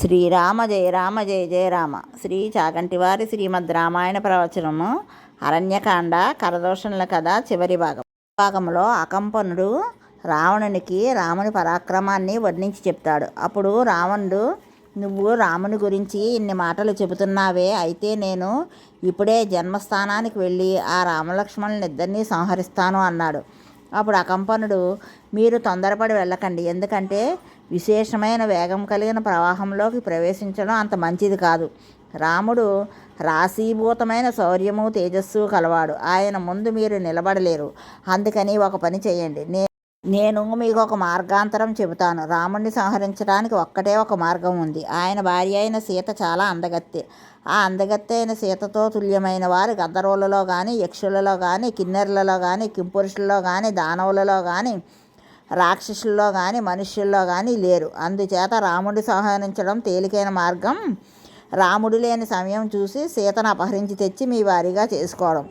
శ్రీరామ జయ రామ జయ జయ రామ. శ్రీ చాగంటివారి శ్రీమద్ రామాయణ ప్రవచనము అరణ్యకాండ కరదోషణల కథ చివరి భాగం. భాగంలో అకంపనుడు రావణునికి రాముని పరాక్రమాన్ని వర్ణించి చెప్తాడు. అప్పుడు రావణుడు నువ్వు రాముని గురించి ఇన్ని మాటలు చెబుతున్నావే అయితే నేను ఇప్పుడే జన్మస్థానానికి వెళ్ళి ఆ రామలక్ష్మణుని ఇద్దరినీ సంహరిస్తాను అన్నాడు. అప్పుడు అకంపనుడు మీరు తొందరపడి వెళ్ళకండి ఎందుకంటే విశేషమైన వేగం కలిగిన ప్రవాహంలోకి ప్రవేశించడం అంత మంచిది కాదు. రాముడు రాశీభూతమైన శౌర్యము తేజస్సు కలవాడు. ఆయన ముందు మీరు నిలబడలేరు. అందుకని ఒక పని చేయండి. నే నేను మీకు ఒక మార్గాంతరం చెబుతాను. రాముడిని సంహరించడానికి ఒక్కటే ఒక మార్గం ఉంది. ఆయన భార్య అయిన సీత చాలా అందగత్తె. ఆ అందగత్తె అయిన సీతతో తుల్యమైన వారు గద్దరులలో కానీ యక్షులలో కానీ కిన్నెర్లలో కానీ కింపురుషులలో కానీ దానవులలో కానీ రాక్షసుల్లో కానీ మనుష్యుల్లో కానీ లేరు. అందుచేత రాముడి సంహరించడం తేలికైన మార్గం. రాముడు లేని సమయం చూసి సీతను అపహరించి తెచ్చి మీ వారిగా చేసుకోవడం.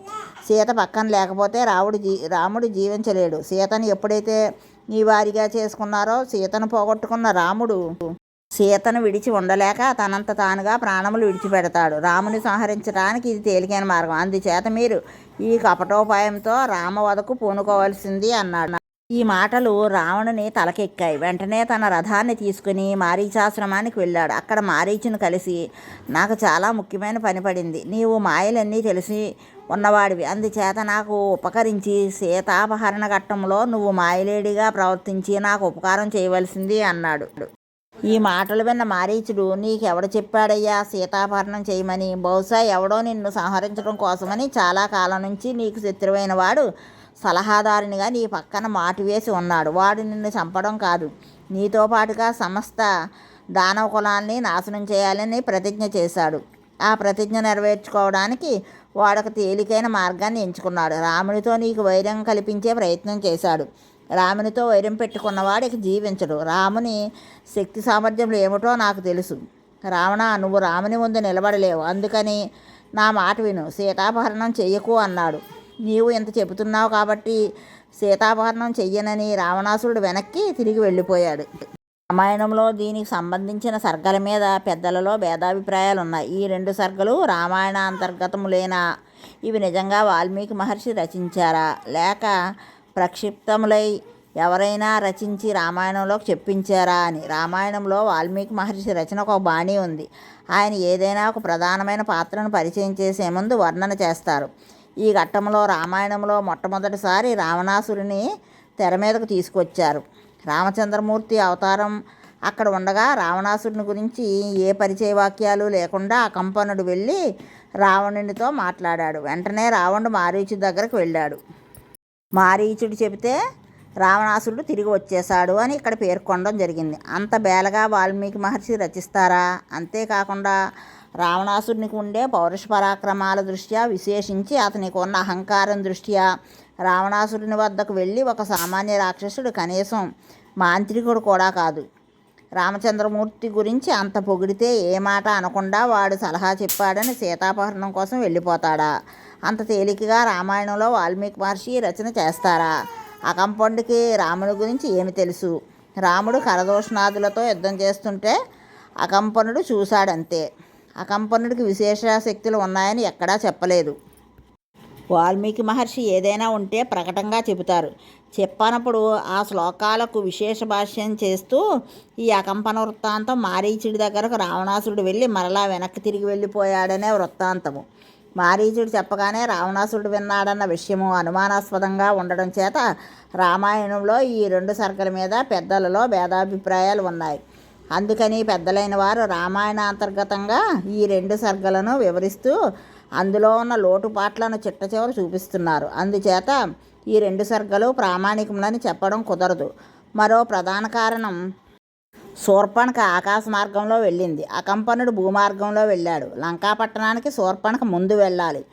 సీత పక్కన లేకపోతే రాముడు జీ రాముడు జీవించలేడు. సీతను ఎప్పుడైతే మీ వారిగా చేసుకున్నారో సీతను పోగొట్టుకున్న రాముడు సీతను విడిచి ఉండలేక తనంత తానుగా ప్రాణములు విడిచిపెడతాడు. రాముని సంహరించడానికి ఇది తేలికైన మార్గం. అందుచేత మీరు ఈ కపటోపాయంతో రామవదకు పూనుకోవాల్సింది అన్నాడు. ఈ మాటలు రావణుని తలకెక్కాయి. వెంటనే తన రథాన్ని తీసుకుని మారీచాశ్రమానికి వెళ్ళాడు. అక్కడ మారీచును కలిసి నాకు చాలా ముఖ్యమైన పని పడింది. నీవు మాయలన్నీ తెలిసి ఉన్నవాడివి. అందుచేత నాకు ఉపకరించి సీతాపహరణ ఘట్టంలో నువ్వు మాయలేడిగా ప్రవర్తించి నాకు ఉపకారం చేయవలసింది అన్నాడు. ఈ మాటలు విన్న మారీచుడు నీకెవడు చెప్పాడయ్యా? సీతాపహరణం చేయమని. బహుశా ఎవడో నిన్ను సంహరించడం కోసమని చాలా కాలం నుంచి నీకు శత్రువైన వాడు సలహాదారునిగా నీ పక్కన మాటు వేసి ఉన్నాడు. వాడు నిన్ను చంపడం కాదు. నీతో పాటుగా సమస్త దానవ కులాన్ని నాశనం చేయాలని ప్రతిజ్ఞ చేశాడు. ఆ ప్రతిజ్ఞ నెరవేర్చుకోవడానికి వాడొక తేలికైన మార్గాన్ని ఎంచుకున్నాడు. రామునితో నీకు వైరం కల్పించే ప్రయత్నం చేశాడు. రామునితో వైరం పెట్టుకున్నవాడు ఇక జీవించడు. రాముని శక్తి సామర్థ్యములు ఏమిటో నాకు తెలుసు. రావణ నువ్వు రాముని ముందు నిలబడలేవు. అందుకని నా మాట విను. సీతాపహరణం చెయ్యకు అన్నాడు. నీవు ఇంత చెబుతున్నావు కాబట్టి సీతాపహరణం చెయ్యనని రావణాసురుడు వెనక్కి తిరిగి వెళ్ళిపోయాడు. రామాయణంలో దీనికి సంబంధించిన సర్గల మీద పెద్దలలో భేదాభిప్రాయాలు ఉన్నాయి. ఈ రెండు సర్గలు రామాయణ అంతర్గతములేనా ఇవి నిజంగా వాల్మీకి మహర్షి రచించారా? లేక ప్రక్షిప్తములై ఎవరైనా రచించి రామాయణంలోకి చెప్పించారా అని. రామాయణంలో వాల్మీకి మహర్షి రచన ఒక బాణీ ఉంది. ఆయన ఏదైనా ఒక ప్రధానమైన పాత్రను పరిచయం చేసే ముందు వర్ణన చేస్తారు. ఈ ఘట్టంలో రామాయణంలో మొట్టమొదటిసారి రావణాసురుని తెర మీదకు తీసుకొచ్చారు. రామచంద్రమూర్తి అవతారం అక్కడ ఉండగా రావణాసురుని గురించి ఏ పరిచయ వాక్యాలు లేకుండా కంపనుడు వెళ్ళి రావణునితో మాట్లాడాడు. వెంటనే రావణుడు మారీచుడి దగ్గరకు వెళ్ళాడు. మారీచుడు చెబితే రావణాసురుడు తిరిగి వచ్చేశాడు అని ఇక్కడ పేర్కొనడం జరిగింది. అంత బేలగా వాల్మీకి మహర్షి రచిస్తారా? అంతేకాకుండా రావణాసురునికి ఉండే పౌరుష పరాక్రమాల దృష్ట్యా విశేషించి అతనికి ఉన్న అహంకారం దృష్ట్యా రావణాసురుని వద్దకు వెళ్ళి ఒక సామాన్య రాక్షసుడు కనీసం మాంత్రికుడు కూడా కాదు. రామచంద్రమూర్తి గురించి అంత పొగిడితే ఏ మాట అనకుండా వాడు సలహా చెప్పాడని సీతాపహరణం కోసం వెళ్ళిపోతాడా? అంత తేలికగా రామాయణంలో వాల్మీకి మహర్షి రచన చేస్తారా? అకంపండుకి రాముడి గురించి ఏమి తెలుసు? రాముడు కరదోషణాదులతో యుద్ధం చేస్తుంటే అకంపనుడు చూశాడంతే. అకంపనుడికి విశేష శక్తులు ఉన్నాయని ఎక్కడా చెప్పలేదు. వాల్మీకి మహర్షి ఏదైనా ఉంటే ప్రకటంగా చెబుతారు. చెప్పనప్పుడు ఆ శ్లోకాలకు విశేష భాష్యం చేస్తూ ఈ అకంపన వృత్తాంతం మారీచుడి దగ్గరకు రావణాసురుడు వెళ్ళి మరలా వెనక్కి తిరిగి వెళ్ళిపోయాడనే వృత్తాంతము. మారీచుడు చెప్పగానే రావణాసురుడు విన్నాడన్న విషయము అనుమానాస్పదంగా ఉండడం చేత రామాయణంలో ఈ రెండు సర్కల మీద పెద్దలలో భేదాభిప్రాయాలు ఉన్నాయి. అందుకని పెద్దలైన వారు రామాయణ అంతర్గతంగా ఈ రెండు సర్గలను వివరిస్తూ అందులో ఉన్న లోటుపాట్లను చిట్ట చివరి చూపిస్తున్నారు. అందుచేత ఈ రెండు సర్గలు ప్రామాణికములని చెప్పడం కుదరదు. మరో ప్రధాన కారణం శూర్పణక ఆకాశ మార్గంలో వెళ్ళింది. అకంపనుడు భూమార్గంలో వెళ్ళాడు. లంకాపట్టణానికి శూర్పణక ముందు వెళ్ళాలి.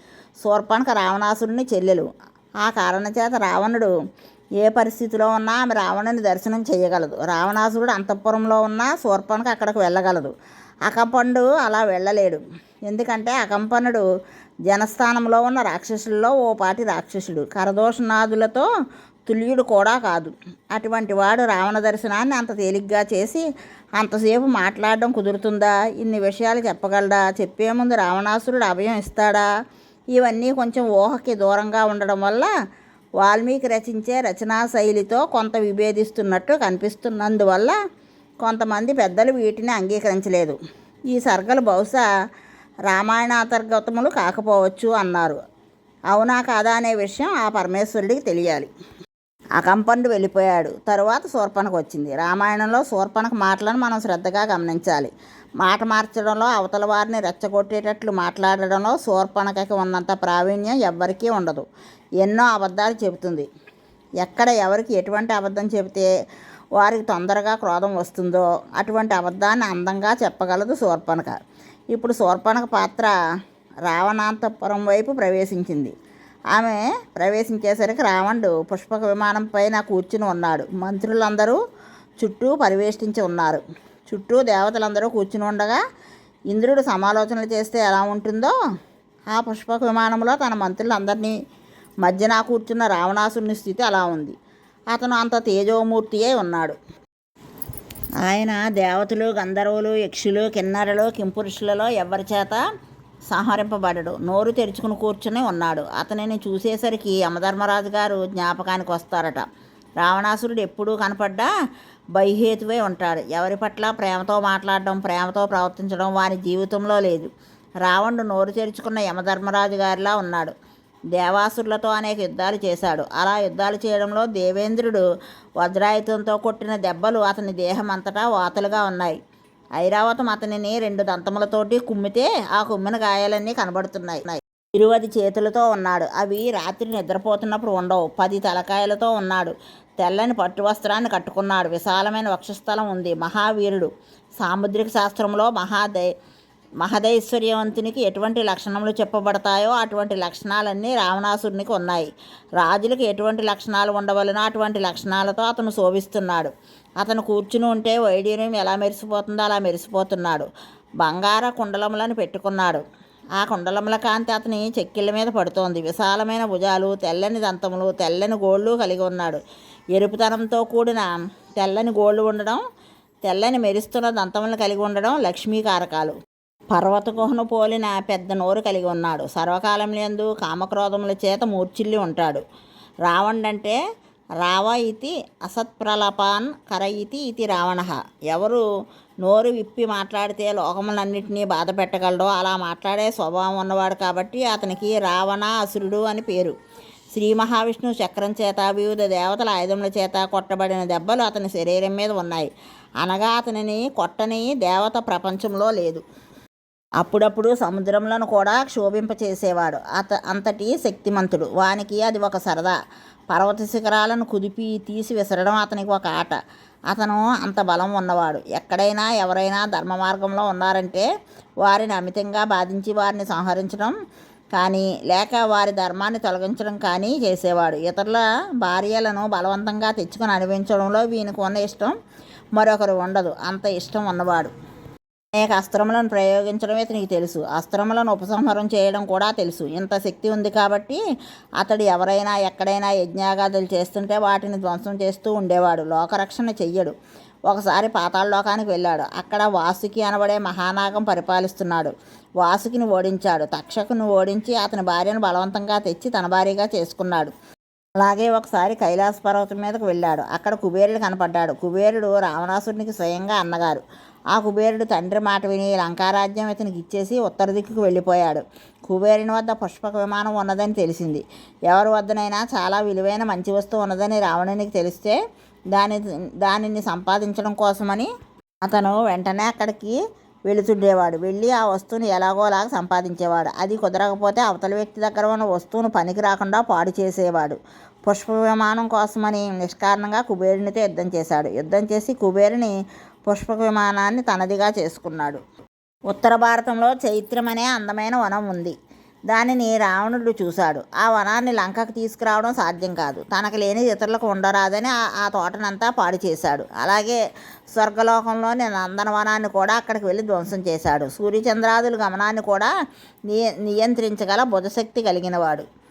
శూర్పణక రావణాసురుని చెల్లెలు. ఆ కారణం చేత రావణుడు ఏ పరిస్థితిలో ఉన్నా ఆమె రావణుని దర్శనం చేయగలదు. రావణాసురుడు అంతఃపురంలో ఉన్నా శూర్పణకు అక్కడికి వెళ్ళగలదు. అకంపనుడు అలా వెళ్ళలేడు. ఎందుకంటే అకంపనుడు జనస్థానంలో ఉన్న రాక్షసుల్లో ఓ పాటి రాక్షసుడు. కరదోషనాథులతో తుల్యుడు కూడా కాదు. అటువంటి వాడు రావణ దర్శనాన్ని అంత తేలిగ్గా చేసి అంతసేపు మాట్లాడడం కుదురుతుందా? ఇన్ని విషయాలు చెప్పగలడా? చెప్పే ముందు రావణాసురుడు అభయం ఇస్తాడా? ఇవన్నీ కొంచెం ఊహకి దూరంగా ఉండడం వల్ల వాల్మీకి రచించే రచనా శైలితో కొంత విభేదిస్తున్నట్టు కనిపిస్తున్నందువల్ల కొంతమంది పెద్దలు వీటిని అంగీకరించలేదు. ఈ సర్గలు బహుశా రామాయణాంతర్గతములు కాకపోవచ్చు అన్నారు. అవునా కాదా అనే విషయం ఆ పరమేశ్వరుడికి తెలియాలి. అకంపనుడు వెళ్ళిపోయాడు. తరువాత శూర్పణకు వచ్చింది. రామాయణంలో శూర్పణకు మాటలను మనం శ్రద్ధగా గమనించాలి. మాట మార్చడంలో అవతల వారిని రెచ్చగొట్టేటట్లు మాట్లాడడంలో శూర్పణకకి ఉన్నంత ప్రావీణ్యం ఎవ్వరికీ ఉండదు. ఎన్నో అబద్ధాలు చెబుతుంది. ఎక్కడ ఎవరికి ఎటువంటి అబద్ధం చెబితే వారికి తొందరగా క్రోధం వస్తుందో అటువంటి అబద్ధాన్ని అందంగా చెప్పగలదు శూర్పణక ఇప్పుడు శూర్పణక పాత్ర రావణాంతపురం వైపు ప్రవేశించింది. ఆమె ప్రవేశించేసరికి రావణుడు పుష్పక విమానం పైన కూర్చుని ఉన్నాడు. మంత్రులందరూ చుట్టూ పరివేష్టించి ఉన్నారు. చుట్టూ దేవతలందరూ కూర్చుని ఉండగా ఇంద్రుడు సమాలోచనలు చేస్తే ఎలా ఉంటుందో ఆ పుష్పక విమానంలో తన మంత్రులందరినీ మధ్యన కూర్చున్న రావణాసుని స్థితి అలా ఉంది. అతను అంత తేజోమూర్తి అయి ఉన్నాడు. ఆయన దేవతలు గంధర్వులు యక్షులు కిన్నరలు కింపురుషులలో ఎవరి చేత సంహరింపబడడు. నోరు తెరుచుకుని కూర్చుని ఉన్నాడు. అతనిని చూసేసరికి యమధర్మరాజు గారు జ్ఞాపకానికి వస్తారట. రావణాసురుడు ఎప్పుడూ కనపడ్డా బైహేతువై ఉంటాడు. ఎవరి పట్ల ప్రేమతో మాట్లాడడం ప్రేమతో ప్రవర్తించడం వారి జీవితంలో లేదు. రావణుడు నోరు తెరుచుకున్న యమధర్మరాజు గారిలా ఉన్నాడు. దేవాసురులతో అనేక యుద్ధాలు చేశాడు. అలా యుద్ధాలు చేయడంలో దేవేంద్రుడు వజ్రాయుధంతో కొట్టిన దెబ్బలు అతని దేహం అంతటా వాతలుగా ఉన్నాయి. ఐరావతం అతనిని రెండు దంతములతోటి కుమ్మితే ఆ కుమ్మిన గాయాలన్నీ కనబడుతున్నాయి. ఇరువది చేతులతో ఉన్నాడు. అవి రాత్రి నిద్రపోతున్నప్పుడు ఉండవు. పది తలకాయలతో ఉన్నాడు. తెల్లని పట్టు వస్త్రాన్ని కట్టుకున్నాడు. విశాలమైన వక్షస్థలం ఉంది. మహావీరుడు. సాముద్రిక శాస్త్రంలో మహాదే మహదైశ్వర్యవంతునికి ఎటువంటి లక్షణములు చెప్పబడతాయో అటువంటి లక్షణాలన్నీ రావణాసురునికి ఉన్నాయి. రాజులకు ఎటువంటి లక్షణాలు ఉండవలనో అటువంటి లక్షణాలతో అతను శోభిస్తున్నాడు. అతను కూర్చుని ఉంటే వైడూర్యం ఎలా మెరిసిపోతుందో అలా మెరిసిపోతున్నాడు. బంగార కుండలములను పెట్టుకున్నాడు. ఆ కుండలముల కాంతి అతని చెక్కిళ్ళ మీద పడుతోంది. విశాలమైన భుజాలు తెల్లని దంతములు తెల్లని గోళ్ళు కలిగి ఉన్నాడు. ఎరుపుతనంతో కూడిన తెల్లని గోళ్ళు ఉండడం తెల్లని మెరుస్తున్న దంతములను కలిగి ఉండడం లక్ష్మీకారకాలు. పర్వత గుహను పోలిన పెద్ద నోరు కలిగి ఉన్నాడు. సర్వకాలంలో కామక్రోధముల చేత మూర్చిల్లి ఉంటాడు. రావణుడంటే రావ ఇతి అసత్ప్రలపాన్ కర ఇతి ఇది రావణ. ఎవరు నోరు విప్పి మాట్లాడితే లోకములన్నింటినీ బాధ పెట్టగలడో అలా మాట్లాడే స్వభావం ఉన్నవాడు కాబట్టి అతనికి రావణ అసురుడు అని పేరు. శ్రీ మహావిష్ణు చక్రం చేత వివిధ దేవతల ఆయుధముల చేత కొట్టబడిన దెబ్బలు అతని శరీరం మీద ఉన్నాయి. అనగా అతనిని కొట్టని దేవత ప్రపంచంలో లేదు. అప్పుడప్పుడు సముద్రంలో కూడా క్షోభింపచేసేవాడు. అత అంతటి శక్తిమంతుడు. వానికి అది ఒక సరదా. పర్వత శిఖరాలను కుదిపి తీసి విసరడం అతనికి ఒక ఆట. అతను అంత బలం ఉన్నవాడు. ఎక్కడైనా ఎవరైనా ధర్మ మార్గంలో ఉన్నారంటే వారిని అమితంగా బాధించి వారిని సంహరించడం కానీ లేక వారి ధర్మాన్ని తొలగించడం కానీ చేసేవాడు. ఇతరుల భార్యలను బలవంతంగా తెచ్చుకొని అనిపించడంలో వీనికి ఉన్న ఇష్టం మరొకరు ఉండదు. అంత ఇష్టం ఉన్నవాడు. అనేక అస్త్రములను ప్రయోగించడం నీకు తెలుసు. అస్త్రములను ఉపసంహారం చేయడం కూడా తెలుసు. ఇంత శక్తి ఉంది కాబట్టి అతడు ఎవరైనా ఎక్కడైనా యజ్ఞాగాదులు చేస్తుంటే వాటిని ధ్వంసం చేస్తూ ఉండేవాడు. లోకరక్షణ చెయ్యడు. ఒకసారి పాతాళలోకానికి వెళ్ళాడు. అక్కడ వాసుకి అనబడే మహానాగం పరిపాలిస్తున్నాడు. వాసుకిని ఓడించాడు. తక్షకుని ఓడించి అతని భార్యను బలవంతంగా తెచ్చి తన భార్యగా చేసుకున్నాడు. అలాగే ఒకసారి కైలాస పర్వతం మీదకు వెళ్ళాడు. అక్కడ కుబేరుడు కనపడ్డాడు. కుబేరుడు రావణాసురునికి స్వయంగా అన్నగారు. ఆ కుబేరుడు తండ్రి మాట విని లంకారాజ్యం ఇతనికి ఇచ్చేసి ఉత్తర దిక్కుకు వెళ్ళిపోయాడు. కుబేరుని వద్ద పుష్పక విమానం ఉన్నదని తెలిసింది. ఎవరి వద్దనైనా చాలా విలువైన మంచి వస్తువు ఉన్నదని రావణునికి తెలిస్తే దాని దానిని సంపాదించడం కోసమని అతను వెంటనే అక్కడికి వెళుతుండేవాడు. వెళ్ళి ఆ వస్తువుని ఎలాగోలాగా సంపాదించేవాడు. అది కుదరకపోతే అవతల వ్యక్తి దగ్గర ఉన్న వస్తువును పనికి రాకుండా పాడు చేసేవాడు. పుష్ప విమానం కోసమని నిష్కారణంగా కుబేరునితో యుద్ధం చేశాడు. యుద్ధం చేసి కుబేరుని పుష్పక విమానాన్ని తనదిగా చేసుకున్నాడు. ఉత్తర భారతంలో చైత్రమనే అనే అందమైన వనం ఉంది. దానిని రావణుడు చూశాడు. ఆ వనాన్ని లంకకు తీసుకురావడం సాధ్యం కాదు. తనకు లేని ఇతరులకు ఉండరాదని ఆ ఆ తోటనంతా పాడు చేశాడు. అలాగే స్వర్గలోకంలోని నందనవనాన్ని కూడా అక్కడికి వెళ్ళి ధ్వంసం చేశాడు. సూర్యచంద్రాదుల గమనాన్ని కూడా నియ నియంత్రించగల బుధశక్తి కలిగినవాడు.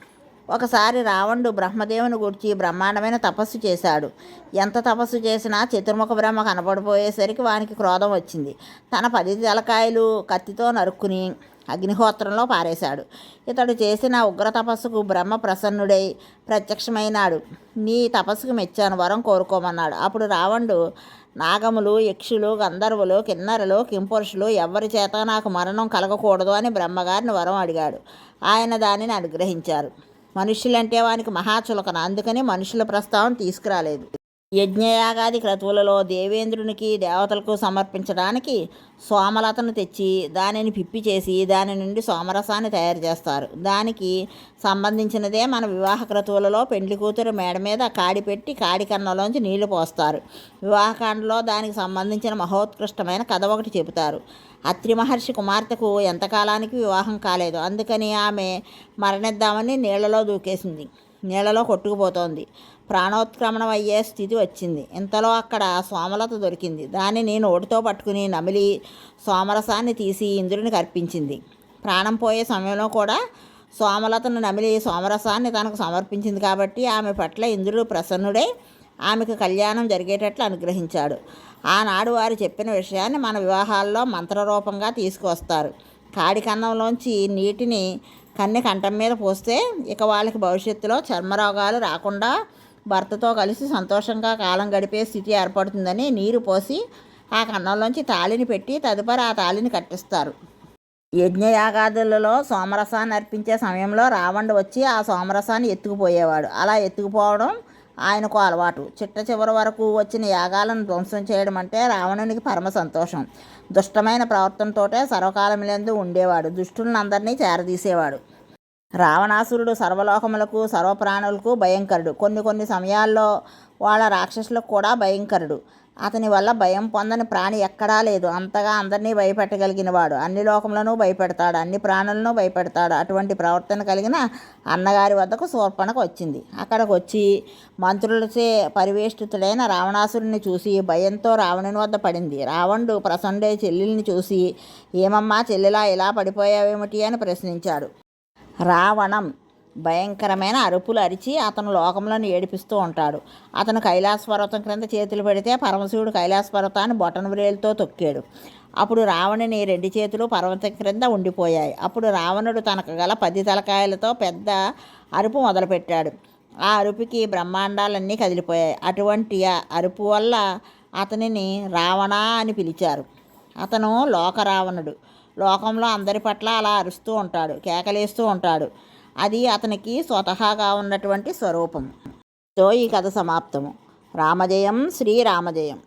ఒకసారి రావణుడు బ్రహ్మదేవుని గురించి బ్రహ్మాండమైన తపస్సు చేశాడు. ఎంత తపస్సు చేసినా చతుర్ముఖ బ్రహ్మ కనబడిపోయేసరికి వానికి క్రోధం వచ్చింది. తన పది తలకాయలు కత్తితో నరుక్కుని అగ్నిహోత్రంలో పారేశాడు. ఇతడు చేసిన ఉగ్ర తపస్సుకు బ్రహ్మ ప్రసన్నుడై ప్రత్యక్షమైనాడు. నీ తపస్సుకు మెచ్చాను వరం కోరుకోమన్నాడు. అప్పుడు రావణుడు నాగములు యక్షులు గంధర్వులు కిన్నరులు కింపురుషులు ఎవరి చేత నాకు మరణం కలగకూడదు అని బ్రహ్మగారిని వరం అడిగాడు. ఆయన దానిని అనుగ్రహించారు. మనుషులంటే వానికి మహాచులకన అందుకని మనుషుల ప్రస్తావన తీసుకురాలేదు. యజ్ఞయాగాది క్రతువులలో దేవేంద్రునికి దేవతలకు సమర్పించడానికి సోమలతను తెచ్చి దానిని పిప్పి చేసి దాని నుండి సోమరసాన్ని తయారు చేస్తారు. దానికి సంబంధించినదే మన వివాహ క్రతువులలో పెండ్లి కూతురు మేడ మీద కాడి పెట్టి కాడి కన్నంలోంచి నీళ్ళు పోస్తారు. వివాహకాండలో దానికి సంబంధించిన మహోత్కృష్టమైన కథ ఒకటి చెబుతారు. అత్రి మహర్షి కుమార్తెకు ఎంతకాలానికి వివాహం కాలేదు. అందుకని ఆమె మరణిద్దామని నీళ్ళలో దూకేసింది. నీళ్ళలో కొట్టుకుపోతోంది. ప్రాణోత్క్రమణం అయ్యే స్థితి వచ్చింది. ఇంతలో అక్కడ సోమలత దొరికింది. దానిని నోటితో పట్టుకుని నమిలి సోమరసాన్ని తీసి ఇంద్రునికి అర్పించింది. ప్రాణం పోయే సమయంలో కూడా సోమలతను నమిలి సోమరసాన్ని తనకు సమర్పించింది కాబట్టి ఆమె పట్ల ఇంద్రుడు ప్రసన్నుడై ఆమెకు కళ్యాణం జరిగేటట్లు అనుగ్రహించాడు. ఆనాడు వారు చెప్పిన విషయాన్ని మన వివాహాల్లో మంత్రరూపంగా తీసుకువస్తారు. కాడి కన్నంలోంచి నీటిని కన్నె కంఠం మీద పోస్తే ఇక వాళ్ళకి భవిష్యత్తులో చర్మరోగాలు రాకుండా భర్తతో కలిసి సంతోషంగా కాలం గడిపే స్థితి ఏర్పడుతుందని నీరు పోసి ఆ కన్నంలోంచి తాళిని పెట్టి తదుపరి ఆ తాళిని కట్టిస్తారు. యజ్ఞయాగాదులలో సోమరసాన్ని అర్పించే సమయంలో రావణుడు వచ్చి ఆ సోమరసాన్ని ఎత్తుకుపోయేవాడు. అలా ఎత్తుకుపోవడం ఆయనకు అలవాటు. చిట్ట చివరి వరకు వచ్చిన యాగాలను ధ్వంసం చేయడం అంటే రావణునికి పరమ సంతోషం. దుష్టమైన ప్రవర్తనతోటే సర్వకాలములందు ఉండేవాడు. దుష్టులను అందరినీ చేరదీసేవాడు. రావణాసురుడు సర్వలోకములకు సర్వప్రాణులకు భయంకరుడు. కొన్ని కొన్ని సమయాల్లో వాళ్ళ రాక్షసులకు కూడా భయంకరుడు. అతని వల్ల భయం పొందని ప్రాణి ఎక్కడా లేదు. అంతగా అందరినీ భయపెట్టగలిగినవాడు. అన్ని లోకములను భయపెడతాడు. అన్ని ప్రాణులను భయపెడతాడు. అటువంటి ప్రవర్తన కలిగిన అన్నగారి వద్దకు శూర్పణకు వచ్చింది. అక్కడికి వచ్చి మంత్రులచే పరివేష్టితుడైన రావణాసురుని చూసి భయంతో రావణుని వద్ద పడింది. రావణుడు ప్రసండే చెల్లెల్ని చూసి ఏమమ్మా చెల్లెలా ఇలా పడిపోయావేమిటి? అని ప్రశ్నించాడు. రావణం భయంకరమైన అరుపులు అరిచి అతను లోకంలోని ఏడిపిస్తూ ఉంటాడు. అతను కైలాస పర్వతం క్రింద చేతులు పెడితే పరమశివుడు కైలాస పర్వతాన్ని బొటన వ్రేలుతో తొక్కాడు. అప్పుడు రావణుని రెండు చేతులు పర్వతం క్రింద ఉండిపోయాయి. అప్పుడు రావణుడు తనకు గల పది తలకాయలతో పెద్ద అరుపు మొదలుపెట్టాడు. ఆ అరుపుకి బ్రహ్మాండాలన్నీ కదిలిపోయాయి. అటువంటి అరుపు వల్ల అతనిని రావణ అని పిలిచారు. అతను లోకరావణుడు. లోకంలో అందరి పట్ల అలా అరుస్తూ ఉంటాడు కేకలేస్తూ ఉంటాడు. అది అతనికి స్వతహాగా ఉన్నటువంటి స్వరూపం. సో ఈ కథ సమాప్తము. రామజయం శ్రీరామజయం.